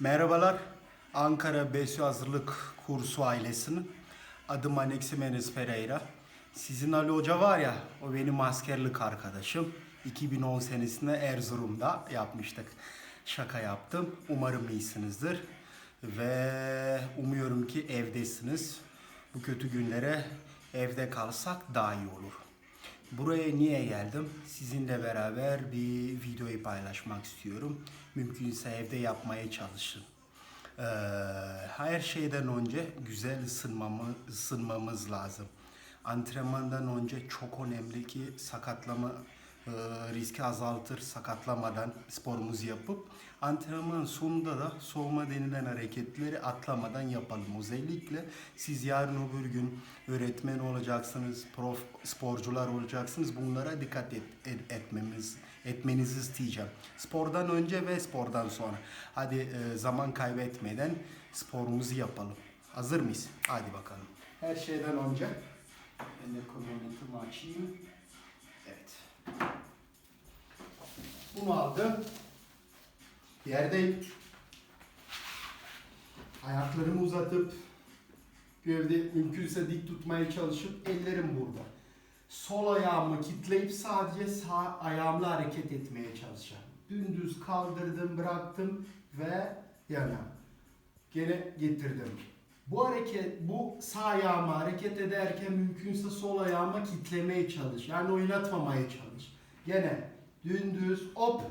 Merhabalar. Ankara Besyo Hazırlık Kursu ailesinin adım Aneximenes Pereira. Sizin Ali Hoca var ya, o benim askerlik arkadaşım. 2010 senesinde Erzurum'da yapmıştık. Şaka yaptım. Umarım iyisinizdir. Ve umuyorum ki evdesiniz. Bu kötü günlere evde kalsak daha iyi olur. Buraya niye geldim? Sizinle beraber bir videoyu paylaşmak istiyorum. Mümkünse evde yapmaya çalışın. Ee, her şeyden önce güzel ısınmamı, ısınmamız lazım. Antrenmandan önce çok önemli ki sakatlama riski azaltır sakatlamadan sporumuzu yapıp antrenman sonunda da soğuma denilen hareketleri atlamadan yapalım. Özellikle siz yarın öbür gün öğretmen olacaksınız, prof sporcular olacaksınız. Bunlara dikkat et, et- etmemiz etmenizi isteyeceğim. Spordan önce ve spordan sonra. Hadi e, zaman kaybetmeden sporumuzu yapalım. Hazır mıyız? Hadi bakalım. Her şeyden önce ben de kronometremi açayım. Bunu aldım. Yerdeyim. Ayaklarımı uzatıp gövde mümkünse dik tutmaya çalışıp ellerim burada. Sol ayağımı kitleyip sadece sağ ayağımla hareket etmeye çalışacağım. Dümdüz kaldırdım, bıraktım ve yana. Gene getirdim. Bu hareket, bu sağ ayağımı hareket ederken mümkünse sol ayağıma kitlemeye çalış. Yani oynatmamaya çalış. Gene dümdüz hop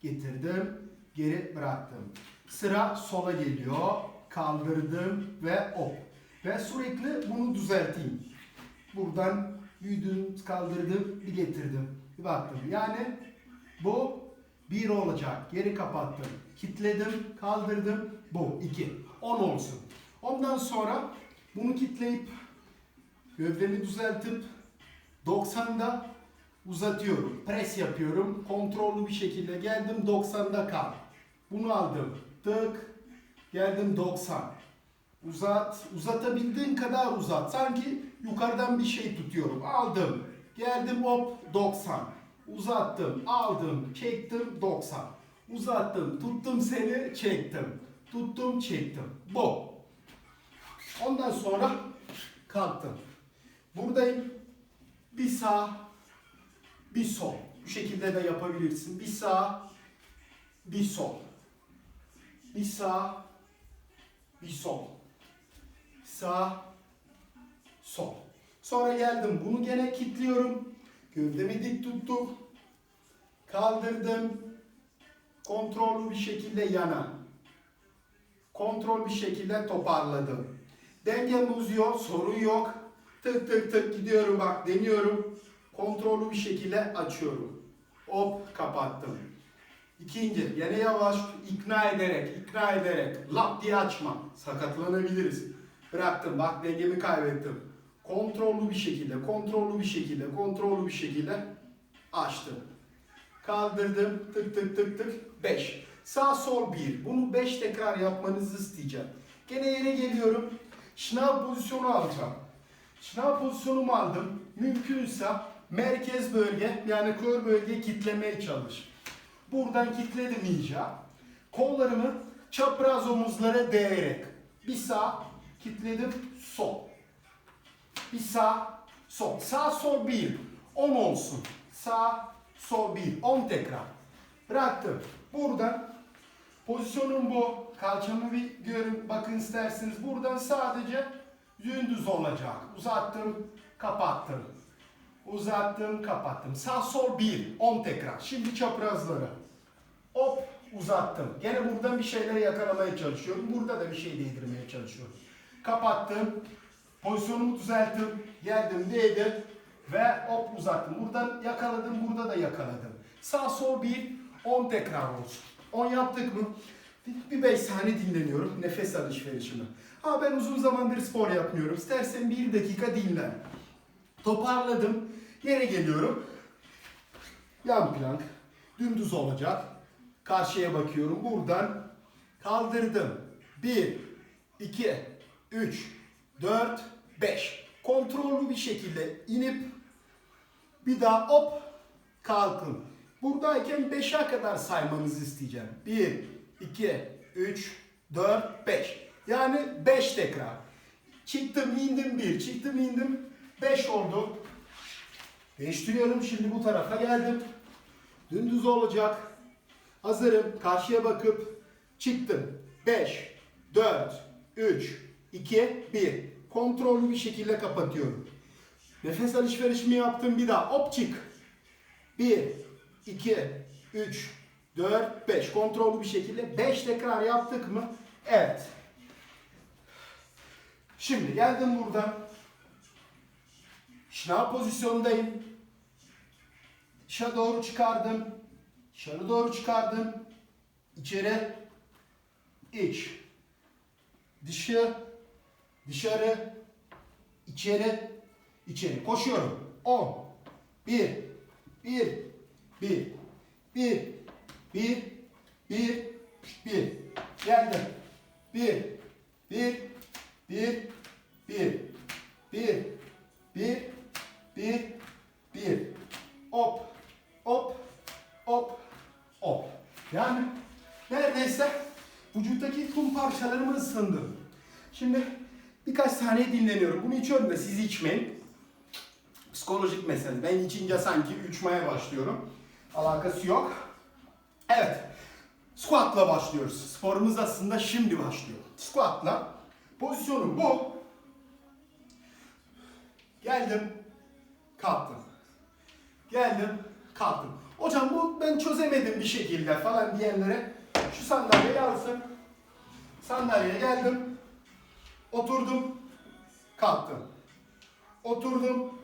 getirdim, geri bıraktım. Sıra sola geliyor. Kaldırdım ve hop. Ve sürekli bunu düzelteyim. Buradan yürüdüm, kaldırdım, bir getirdim. Bir baktım. Yani bu bir olacak. Geri kapattım. Kitledim, kaldırdım. Bu iki. 10 olsun. Ondan sonra bunu kitleyip gövdemi düzeltip 90'da uzatıyorum. Pres yapıyorum. Kontrollü bir şekilde geldim 90'da kal. Bunu aldım. Tık. Geldim 90. Uzat. Uzatabildiğin kadar uzat. Sanki yukarıdan bir şey tutuyorum. Aldım. Geldim hop 90. Uzattım. Aldım. Çektim 90. Uzattım. Tuttum seni. Çektim. Tuttum çektim. Bu. Ondan sonra kalktım. Buradayım. Bir sağ, bir sol. Bu şekilde de yapabilirsin. Bir sağ, bir sol. Bir sağ, bir sol. Sağ, sol. Sonra geldim. Bunu gene kilitliyorum. Gövdemi dik tuttum. Kaldırdım. Kontrollü bir şekilde yana. Kontrol bir şekilde toparladım. Dengem uzuyor, sorun yok. Tık tık tık gidiyorum bak deniyorum. Kontrollü bir şekilde açıyorum. Hop kapattım. İkinci, yine yavaş ikna ederek, ikna ederek, lap diye açma. Sakatlanabiliriz. Bıraktım, bak dengemi kaybettim. Kontrollü bir şekilde, kontrollü bir şekilde, kontrollü bir şekilde açtım. Kaldırdım, tık tık tık tık, 5. Sağ sol 1. Bunu 5 tekrar yapmanızı isteyeceğim. Gene yere geliyorum. Şınav pozisyonu alacağım. Şınav pozisyonumu aldım. Mümkünse merkez bölge yani kör bölgeyi kitlemeye çalış. Buradan kitledim iyice. Kollarımı çapraz omuzlara değerek. Bir sağ kitledim sol. Bir sağ sol. Sağ sol bir. 10 olsun. Sağ sol bir. 10 tekrar. Bıraktım. Buradan pozisyonum bu. Kalçamı bir görün. Bakın isterseniz. Buradan sadece dümdüz olacak. Uzattım. Kapattım. Uzattım. Kapattım. Sağ sol bir. 10 tekrar. Şimdi çaprazları. Hop uzattım. Gene buradan bir şeyleri yakalamaya çalışıyorum. Burada da bir şey değdirmeye çalışıyorum. Kapattım. Pozisyonumu düzelttim. Geldim değdim. Ve hop uzattım. Buradan yakaladım. Burada da yakaladım. Sağ sol bir 10 tekrar olsun. 10 yaptık mı? Bir 5 saniye dinleniyorum. Nefes alışverişimi. Ha ben uzun zamandır spor yapmıyorum. İstersen bir dakika dinlen. Toparladım. Yere geliyorum. Yan plank. Dümdüz olacak. Karşıya bakıyorum. Buradan kaldırdım. 1, 2, 3, 4, 5. Kontrollü bir şekilde inip bir daha hop kalkın. Buradayken 5'e kadar saymanızı isteyeceğim. 1, 2, 3, 4, 5. Yani 5 tekrar. Çıktım indim 1, çıktım indim 5 oldu. Değiştiriyorum şimdi bu tarafa geldim. Dümdüz olacak. Hazırım. Karşıya bakıp çıktım. 5, 4, 3, 2, 1. Kontrollü bir şekilde kapatıyorum. Nefes alışverişimi yaptım bir daha. Hop çık. 1, 2, 3, 4, 5. Kontrollü bir şekilde 5 tekrar yaptık mı? Evet. Şimdi geldim buradan. Şınav pozisyondayım. Dışa doğru çıkardım. Dışarı doğru çıkardım. İçeri. iç. Dışı. Dışarı. içeri. içeri. Koşuyorum. 10. 1. 1. 1. 1. 1. 1. 1. Geldim. 1. 1. 1. 1. 1. 1. 1. 1. Hop. Hop. Hop. Hop. Yani neredeyse vücuttaki tüm parçalarımı ısındım. Şimdi birkaç saniye dinleniyorum. Bunu içiyorum da siz içmeyin. Psikolojik mesele. Ben içince sanki uçmaya başlıyorum. Alakası yok. Evet. Squat'la başlıyoruz. Sporumuz aslında şimdi başlıyor. Squat'la. Pozisyonum bu. Geldim. Kalktım. Geldim. Kalktım. Hocam bu ben çözemedim bir şekilde falan diyenlere şu sandalyeyi alsın. Sandalyeye geldim. Oturdum. Kalktım. Oturdum.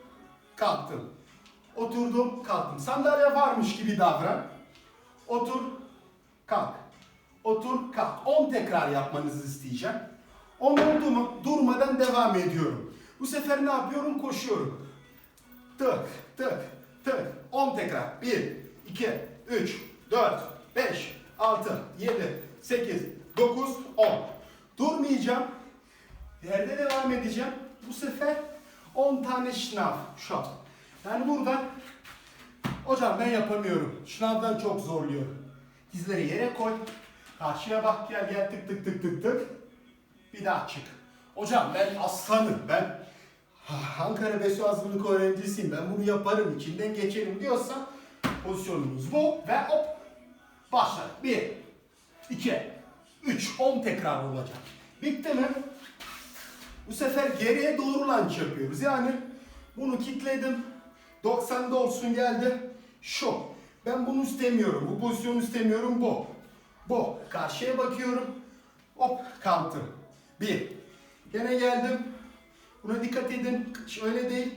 Kalktım. Oturdum. Kalktım. Sandalye varmış gibi davran. Otur. Kalk. Otur. Kalk. 10 tekrar yapmanızı isteyeceğim. 10 oldu mu durmadan devam ediyorum. Bu sefer ne yapıyorum? Koşuyorum. Tık tık tık. 10 tekrar. 1, 2, 3, 4, 5, 6, 7, 8, 9, 10. Durmayacağım. Yerde devam edeceğim. Bu sefer 10 tane şınav. Shot. Yani buradan hocam ben yapamıyorum. Şınavdan çok zorluyorum. Dizleri yere koy. Karşıya bak gel gel tık tık tık tık tık. Bir daha çık. Hocam ben aslanım. Ben Ha, Ankara Besu Azınlık öğrencisiyim. Ben bunu yaparım. içinden geçerim diyorsa pozisyonumuz bu. Ve hop başla. 1, 2, 3, 10 tekrar olacak. Bitti mi? Bu sefer geriye doğru lunge yapıyoruz. Yani bunu kitledim. 90'da olsun geldi. Şu. Ben bunu istemiyorum. Bu pozisyonu istemiyorum. Bu. Bu. Karşıya bakıyorum. Hop kalktım. Bir. Gene geldim. Buna dikkat edin. Şöyle değil.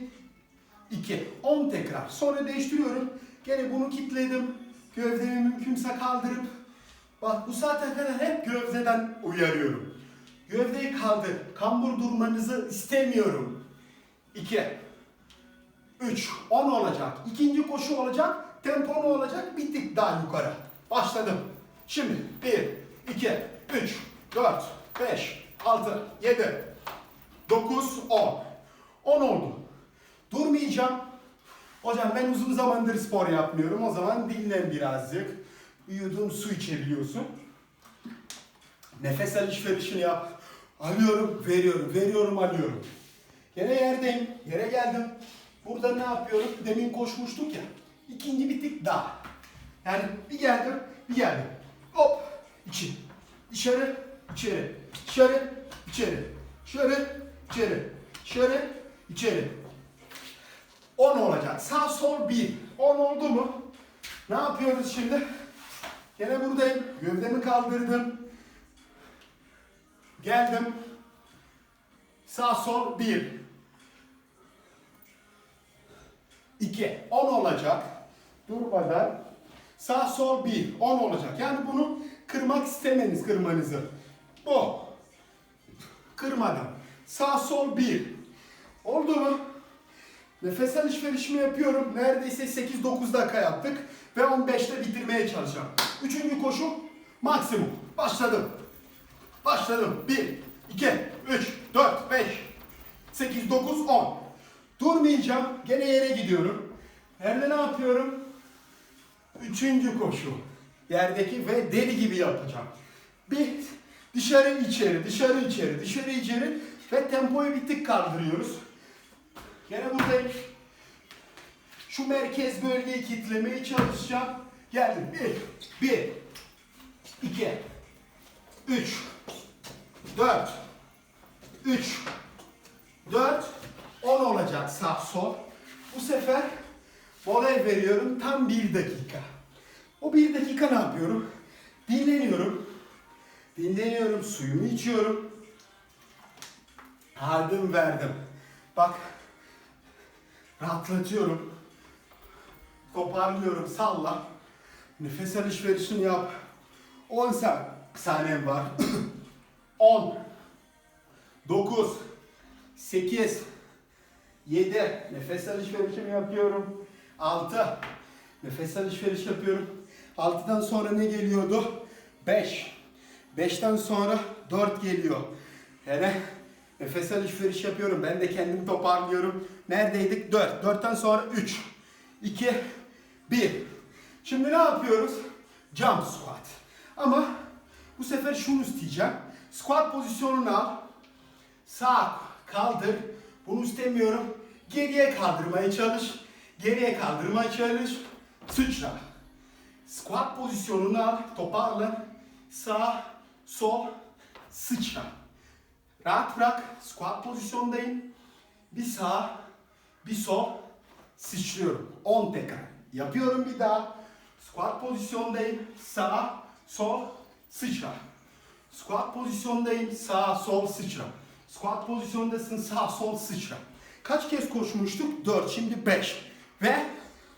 2. 10 tekrar. Sonra değiştiriyorum. Gene bunu kitledim. Gövdemi mümkünse kaldırıp bak bu saate kadar hep gövdeden uyarıyorum. Gövdeyi kaldır. Kambur durmanızı istemiyorum. 2. 3. 10 olacak. İkinci koşu olacak. Tempo ne olacak? Bir tık daha yukarı. Başladım. Şimdi 1, 2, 3, 4, 5, 6, 7, 9, 10. 10 oldu. Durmayacağım. Hocam ben uzun zamandır spor yapmıyorum. O zaman dinlen birazcık. Bir yudum su içebiliyorsun. Nefes alışverişini yap. Alıyorum, veriyorum, veriyorum, alıyorum. Gene yerdeyim, yere geldim. Burada ne yapıyorum? Demin koşmuştuk ya. İkinci bir tık daha. Yani bir geldim, bir geldim. Hop, içi. Dışarı, içeri. Dışarı, içeri. Dışarı, içeri. Dışarı, içeri. 10 olacak. Sağ sol 1. 10 oldu mu? Ne yapıyoruz şimdi? Gene buradayım. Gövdemi kaldırdım. Geldim. Sağ sol 1. 2. 10 olacak. Durmadan. Sağ sol 1. 10 olacak. Yani bunu kırmak istemeniz kırmanızı. Bu. Kırmadan. Sağ sol 1. Oldu mu? Nefes alışverişimi yapıyorum. Neredeyse 8-9 dakika yaptık. Ve 15'te bitirmeye çalışacağım. Üçüncü koşu maksimum. Başladım. Başladım. 1, 2, 3, 4, 5, 8, 9, 10. Durmayacağım. Gene yere gidiyorum. Yerde ne yapıyorum? Üçüncü koşu. Yerdeki ve deli gibi yapacağım. Bir, Dışarı içeri, dışarı içeri, dışarı içeri ve tempoyu bir tık kaldırıyoruz. Gene buradayım. Şu merkez bölgeyi kitlemeye çalışacağım. Geldim. Bir, bir, iki, üç, dört, üç, dört, on olacak sağ sol. Bu sefer voley veriyorum tam bir dakika. O bir dakika ne yapıyorum? Dinleniyorum. Dinleniyorum, suyumu içiyorum. Aldım verdim. Bak rahatlatıyorum. Toparlıyorum, salla. Nefes alışverişini yap. 10 sa- saniyen var. 10 9 8 7 Nefes alışverişimi yapıyorum. 6 Nefes alışveriş yapıyorum. 6'dan sonra ne geliyordu? 5 5'ten sonra 4 geliyor. Hele nefes alışveriş yapıyorum. Ben de kendimi toparlıyorum. Neredeydik? 4. 4'ten sonra 3 2 1 Şimdi ne yapıyoruz? Jump squat. Ama bu sefer şunu isteyeceğim. Squat pozisyonunu al. Sağ kaldır. Bunu istemiyorum. Geriye kaldırmaya çalış. Geriye kaldırmaya çalış. Sıçra. Squat pozisyonunu al. Toparla. Sağ, sol, sıçra. Rahat bırak. Squat pozisyondayım. Bir sağ, bir sol, sıçrıyorum. 10 tekrar. Yapıyorum bir daha. Squat pozisyondayım. Sağ, sol, sıçra. Squat pozisyondayım. Sağ, sol, sıçra. Squat pozisyondasın. Sağ, sol, sıçra. Kaç kez koşmuştuk? 4. Şimdi 5. Ve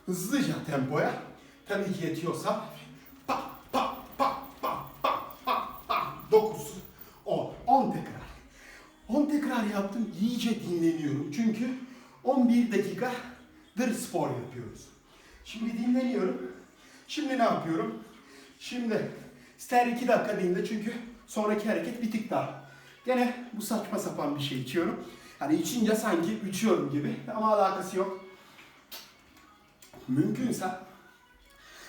hızlıca tempoya. Tabii ki yetiyorsa. Pa, pa, pa, pa, pa, pa, pa. 9, 10. 10 tekrar. 10 tekrar yaptım. iyice dinleniyorum. Çünkü 11 dakikadır spor yapıyoruz. Şimdi dinleniyorum. Şimdi ne yapıyorum? Şimdi ister 2 dakika dinle çünkü sonraki hareket bir tık daha. Gene bu saçma sapan bir şey içiyorum. Hani içince sanki içiyorum gibi ama alakası yok. Mümkünse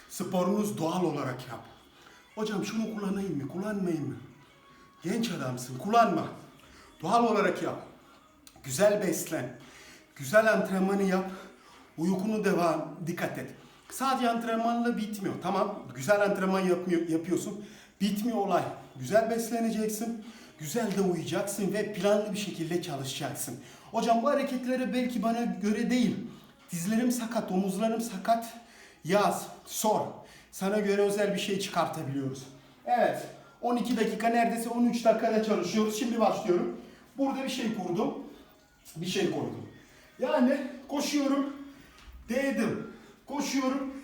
sporunuz doğal olarak yap. Hocam şunu kullanayım mı, kullanmayayım mı? Genç adamsın, kullanma. Doğal olarak yap. Güzel beslen. Güzel antrenmanı yap. Uykunu devam, dikkat et. Sadece antrenmanla bitmiyor. Tamam, güzel antrenman yapmıyor, yapıyorsun. Bitmiyor olay. Güzel besleneceksin. Güzel de uyuyacaksın ve planlı bir şekilde çalışacaksın. Hocam bu hareketleri belki bana göre değil. Dizlerim sakat, omuzlarım sakat. Yaz, sor. Sana göre özel bir şey çıkartabiliyoruz. Evet, 12 dakika neredeyse 13 dakikada çalışıyoruz. Şimdi başlıyorum. Burada bir şey kurdum. Bir şey koydum. Yani koşuyorum, değdim. Koşuyorum,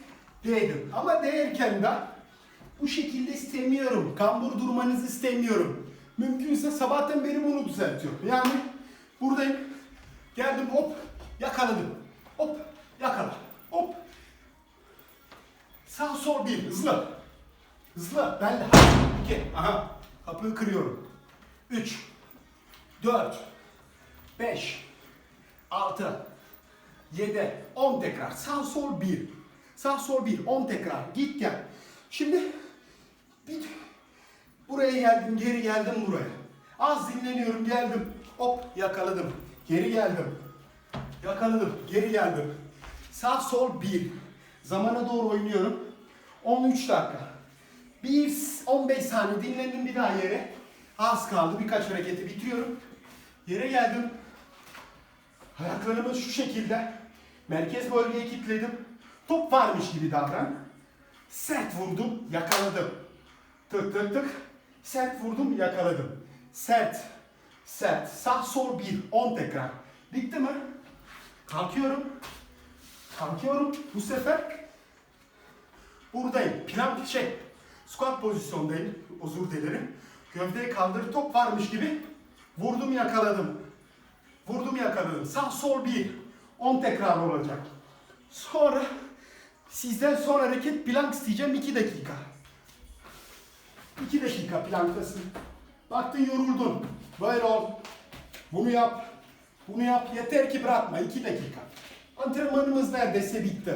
değdim. Ama değerken de bu şekilde istemiyorum. Kambur durmanızı istemiyorum. Mümkünse sabahtan beri bunu düzeltiyorum. Yani buradayım. Geldim hop yakaladım. Hop yakala. Hop. Sağ sol bir hızlı. Hızlı. Ben de. İki. Aha. Kapıyı kırıyorum. Üç. Dört. Beş. Altı. Yedi. On tekrar. Sağ sol bir. Sağ sol bir. On tekrar. Git gel. Şimdi bir buraya geldim, geri geldim buraya. Az dinleniyorum, geldim. Hop yakaladım. Geri geldim. Yakaladım, geri geldim. Sağ sol bir. Zamana doğru oynuyorum. 13 dakika. Bir 15 saniye dinlendim bir daha yere. Az kaldı birkaç hareketi bitiriyorum. Yere geldim. Ayaklarımı şu şekilde merkez bölgeye kilitledim. Top varmış gibi davran. Sert vurdum, yakaladım. Tık tık tık. Sert vurdum, yakaladım. Sert, sert. Sağ sol bir, 10 tekrar. Bitti mi? Kalkıyorum. Kalkıyorum. Bu sefer buradayım. Plan şey, squat pozisyondayım. Özür dilerim. Gövdeyi kaldırıp top varmış gibi vurdum yakaladım. Vurdum yakaladım. Sağ sol bir. 10 tekrar olacak. Sonra sizden son hareket plank isteyeceğim 2 dakika. 2 dakika planktasın. Baktın yoruldun. Böyle ol. Bunu yap. Bunu yap. Yeter ki bırakma. 2 dakika. Antrenmanımız neredeyse bitti.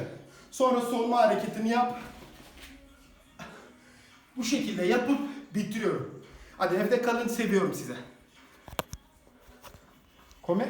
Sonra soğuma hareketini yap. Bu şekilde yapıp bitiriyorum. Hadi evde kalın seviyorum size. Come?